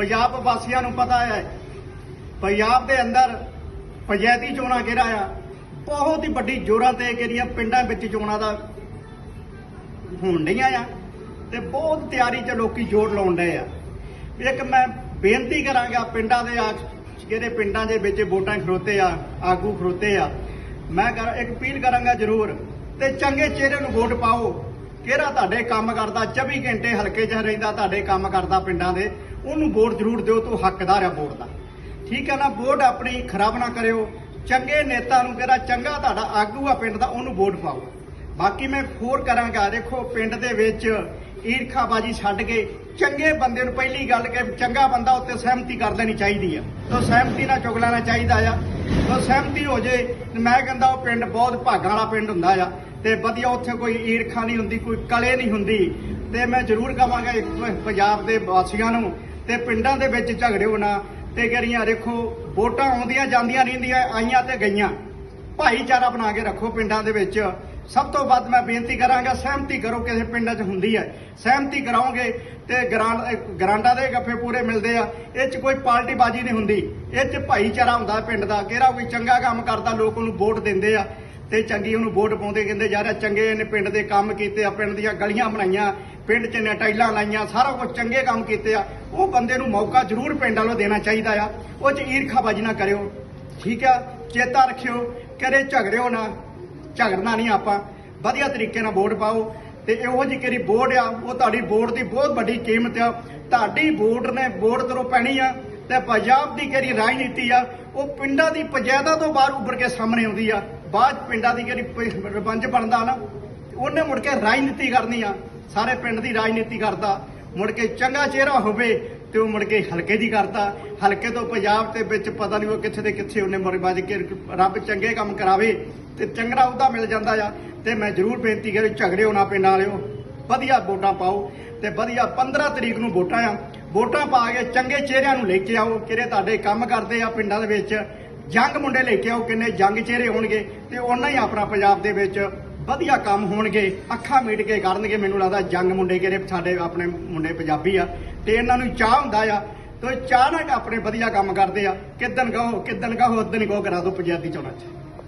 ਪੰਜਾਬ ਵਾਸੀਆਂ ਨੂੰ ਪਤਾ ਹੈ। ਪੰਜਾਬ ਦੇ ਅੰਦਰ ਪੰਚਾਇਤੀ ਚੋਣਾਂ ਕਿਹੜਾ ਆ? ਬਹੁਤ ਹੀ ਵੱਡੀ ਜੋਰਾਂ ਤੇ ਕਿਹੜੀਆਂ ਪਿੰਡਾਂ ਵਿੱਚ ਚੋਣਾਂ ਦਾ ਹੋਣ ਡਈਆਂ ਆ ਤੇ ਬਹੁਤ ਤਿਆਰੀ 'ਚ ਲੋਕੀ ਜੋਰ ਲਾਉਣ ਡਏ ਆ। ਇੱਕ ਮੈਂ ਬੇਨਤੀ ਕਰਾਂਗਾ ਪਿੰਡਾਂ ਦੇ ਆ ਜਿਹੜੇ ਪਿੰਡਾਂ ਦੇ ਵਿੱਚ ਵੋਟਾਂ ਖਰੋਤੇ ਆ, ਆਗੂ ਖਰੋਤੇ ਆ, ਮੈਂ ਕਰ ਇੱਕ ਅਪੀਲ ਕਰਾਂਗਾ ਜ਼ਰੂਰ ਤੇ ਚੰਗੇ ਚਿਹਰੇ ਨੂੰ ਵੋਟ ਪਾਓ। ਕਿਹੜਾ ਤੁਹਾਡੇ ਕੰਮ ਕਰਦਾ 24 ਘੰਟੇ ਹਲਕੇ 'ਚ ਰਹਿੰਦਾ ਤੁਹਾਡੇ ਕੰਮ ਕਰਦਾ ਪਿੰਡਾਂ ਦੇ, ਉਹਨੂੰ ਵੋਟ ਜ਼ਰੂਰ ਦਿਓ, ਤੂੰ ਹੱਕਦਾਰ ਆ ਵੋਟ ਦਾ। ਠੀਕ ਹੈ ਨਾ, ਵੋਟ ਆਪਣੀ ਖਰਾਬ ਨਾ ਕਰਿਓ। ਚੰਗੇ ਨੇਤਾ ਨੂੰ ਕਿਹੜਾ ਚੰਗਾ ਤੁਹਾਡਾ ਆਗੂ ਆ ਪਿੰਡ ਦਾ, ਉਹਨੂੰ ਵੋਟ ਪਾਓ। ਬਾਕੀ ਮੈਂ ਹੋਰ ਕਰਾਂਗਾ, ਦੇਖੋ, ਪਿੰਡ ਦੇ ਵਿੱਚ ਈਰਖਾਬਾਜੀ ਛੱਡ ਕੇ ਚੰਗੇ ਬੰਦੇ ਨੂੰ ਪਹਿਲੀ ਗੱਲ ਕਿ ਚੰਗਾ ਬੰਦਾ ਉੱਤੇ ਸਹਿਮਤੀ ਕਰ ਲੈਣੀ ਚਾਹੀਦੀ ਆ। ਤਾਂ ਸਹਿਮਤੀ ਨਾਲ ਚੁਗ ਲੈਣਾ ਚਾਹੀਦਾ ਆ। ਤਾਂ ਸਹਿਮਤੀ ਹੋ ਜੇ, ਮੈਂ ਕਹਿੰਦਾ ਉਹ ਪਿੰਡ ਬਹੁਤ ਭਾਗਾਂ ਵਾਲਾ ਪਿੰਡ ਹੁੰਦਾ ਆ ਤੇ ਵਧੀਆ ਉੱਥੇ ਕੋਈ ਈਰਖਾ ਨਹੀਂ ਹੁੰਦੀ, ਕੋਈ ਕਲੇ ਨਹੀਂ ਹੁੰਦੀ। ਤੇ ਮੈਂ ਜ਼ਰੂਰ ਕਹਾਂਗਾ ਇੱਕ ਪੰਜਾਬ ਦੇ ਵਾਸੀਆਂ ਨੂੰ ਤੇ ਪਿੰਡਾਂ ਦੇ ਵਿੱਚ ਝਗੜੇ ਹੋਣਾ ਤੇ ਕਰੀਆਂ ਦੇਖੋ, ਵੋਟਾਂ ਆਉਂਦੀਆਂ ਜਾਂਦੀਆਂ ਰਹਿੰਦੀਆਂ, ਆਈਆਂ ਤੇ ਗਈਆਂ। ਭਾਈਚਾਰਾ ਬਣਾ ਕੇ ਰੱਖੋ ਪਿੰਡਾਂ ਦੇ ਵਿੱਚ। ਸਭ ਤੋਂ ਵੱਧ ਮੈਂ ਬੇਨਤੀ ਕਰਾਂਗਾ, ਸਹਿਮਤੀ ਕਰੋ ਕਿਸੇ ਪਿੰਡਾਂ 'ਚ ਹੁੰਦੀ ਹੈ। ਸਹਿਮਤੀ ਕਰਾਓਗੇ ਤੇ ਗ੍ਰਾਂਟ ਗ੍ਰਾਂਟਾਂ ਦੇ ਗੱਫੇ ਪੂਰੇ ਮਿਲਦੇ ਆ। ਇਹ 'ਚ ਕੋਈ ਪਾਰਟੀ ਬਾਜੀ ਨਹੀਂ ਹੁੰਦੀ। ਇਹ 'ਚ ਭਾਈਚਾਰਾ ਹੁੰਦਾ ਪਿੰਡ ਦਾ। ਕਿਹੜਾ ਕੋਈ ਚੰਗਾ ਕੰਮ ਕਰਦਾ, ਲੋਕ ਉਹਨੂੰ ਵੋਟ ਦਿੰਦੇ ਆ ਤੇ ਚੰਗੀ ਉਹਨੂੰ ਵੋਟ ਪਾਉਂਦੇ, ਕਹਿੰਦੇ, ਯਾਰ ਚੰਗੇ ਇਹਨੇ ਪਿੰਡ ਦੇ ਕੰਮ ਕੀਤੇ ਆ, ਪਿੰਡ ਦੀਆਂ ਗਲੀਆਂ ਬਣਾਈਆਂ, ਪਿੰਡ 'ਚ ਨੇ ਟਾਈਲਾਂ ਲਾਈਆਂ, ਸਾਰਾ ਕੁਝ ਚੰਗੇ ਕੰਮ ਕੀਤੇ ਆ। ਉਹ ਬੰਦੇ ਨੂੰ ਮੌਕਾ ਜ਼ਰੂਰ ਪਿੰਡ ਵੱਲੋਂ ਦੇਣਾ ਚਾਹੀਦਾ ਆ। ਉਹ 'ਚ ਈਰਖਾਬਾਜੀ ਨਾ ਕਰਿਓ। ਠੀਕ ਆ? ਚੇਤਾ ਰੱਖਿਓ, ਕਦੇ ਝਗੜਿਓ ਨਾ, ਝਗੜਨਾ ਨਹੀਂ ਆਪਾਂ। ਵਧੀਆ ਤਰੀਕੇ ਨਾਲ ਵੋਟ ਪਾਓ। ਤੇ ਇਹੋ ਜਿਹੀ ਕਿਹੜੀ ਵੋਟ ਆ? ਉਹ ਤੁਹਾਡੀ ਵੋਟ ਦੀ ਬਹੁਤ ਵੱਡੀ ਕੀਮਤ ਆ। ਤੁਹਾਡੀ ਵੋਟ ਨੇ ਵੋਟ ਕਰੋ ਪੈਣੀ ਆ। ਤੇ ਪੰਜਾਬ ਦੀ ਕਿਹੜੀ ਰਾਜਨੀਤੀ ਆ, ਉਹ ਪਿੰਡਾਂ ਦੀ ਪੰਚਾਇਤਾਂ ਤੋਂ ਬਾਹਰ ਉੱਭਰ ਕੇ ਸਾਹਮਣੇ ਆਉਂਦੀ ਆ। ਬਾਅਦ 'ਚ ਪਿੰਡਾਂ ਦੀ ਜਿਹੜੀ ਪ- ਬਣਦਾ ਨਾ, ਉਹਨੇ ਮੁੜ ਕੇ ਰਾਜਨੀਤੀ ਕਰਨੀ ਆ। ਸਾਰੇ ਪਿੰਡ ਦੀ ਰਾਜਨੀਤੀ ਕਰਦਾ। ਮੁੜ ਕੇ ਚੰਗਾ ਚਿਹਰਾ ਹੋਵੇ ਤੇ ਉਹ ਮੁੜ ਕੇ ਹਲਕੇ ਦੀ ਕਰਤਾ ਹਲਕੇ ਤੋਂ ਪੰਜਾਬ ਤੇ ਵਿੱਚ ਪਤਾ ਨਹੀਂ ਉਹ ਕਿੱਥੇ ਦੇ ਕਿੱਥੇ ਉਹਨੇ ਮੁੜ ਵੱਜ ਕੇ ਰੱਬ ਚੰਗੇ ਕੰਮ ਕਰਾਵੇ ਤੇ ਚੰਗਾ ਉਹਦਾ ਮਿਲ ਜਾਂਦਾ ਆ। ਤੇ ਮੈਂ ਜ਼ਰੂਰ ਬੇਨਤੀ ਕਰਾਂ ਝਗੜੇ ਹੋਣਾ ਪਿੰਡ ਵਾਲਿਓ ਵਧੀਆ ਵੋਟਾਂ ਪਾਓ ਤੇ ਵਧੀਆ 15 ਤਰੀਕ ਨੂੰ ਵੋਟਾਂ ਆ। ਵੋਟਾਂ ਪਾ ਕੇ ਚੰਗੇ ਚਿਹਰਿਆਂ ਨੂੰ ਲੈ ਕੇ ਆਓ। ਕਿਹੜੇ ਤੁਹਾਡੇ ਕੰਮ ਕਰਦੇ ਆ ਪਿੰਡਾਂ ਦੇ ਵਿੱਚ? ਜੰਗ ਮੁੰਡੇ ਲੈ ਕੇ ਆਓ ਕਿੰਨੇ ਜੰਗ ਚਿਹਰੇ ਹੋਣਗੇ ਤੇ ਉਹਨਾਂ ਹੀ ਆਪਣਾ ਪੰਜਾਬ ਦੇ ਵਿੱਚ ਵਧੀਆ ਕੰਮ ਹੋਣਗੇ, ਅੱਖਾਂ ਮੀਟ ਕੇ ਕਰਨਗੇ, ਮੈਨੂੰ ਲੱਗਦਾ ਜੰਗ ਮੁੰਡੇ ਕਿਹੜੇ ਸਾਡੇ ਆਪਣੇ ਮੁੰਡੇ ਪੰਜਾਬੀ ਆ, ਤੇ ਇਹਨਾਂ ਨੂੰ ਚਾਹ ਹੁੰਦਾ ਆ, ਤੇ ਚਾਹ ਨਾਲ ਆਪਣੇ ਵਧੀਆ ਕੰਮ ਕਰਦੇ ਆ ਕਿਦਨ ਕਹੋ ਕਿਦਨ ਕਹੋ ਉਦਨ ਕਹੋ ਕਰਾ ਦੋ ਪੰਜਾਬੀ ਚੋਣਾਂ ਚ।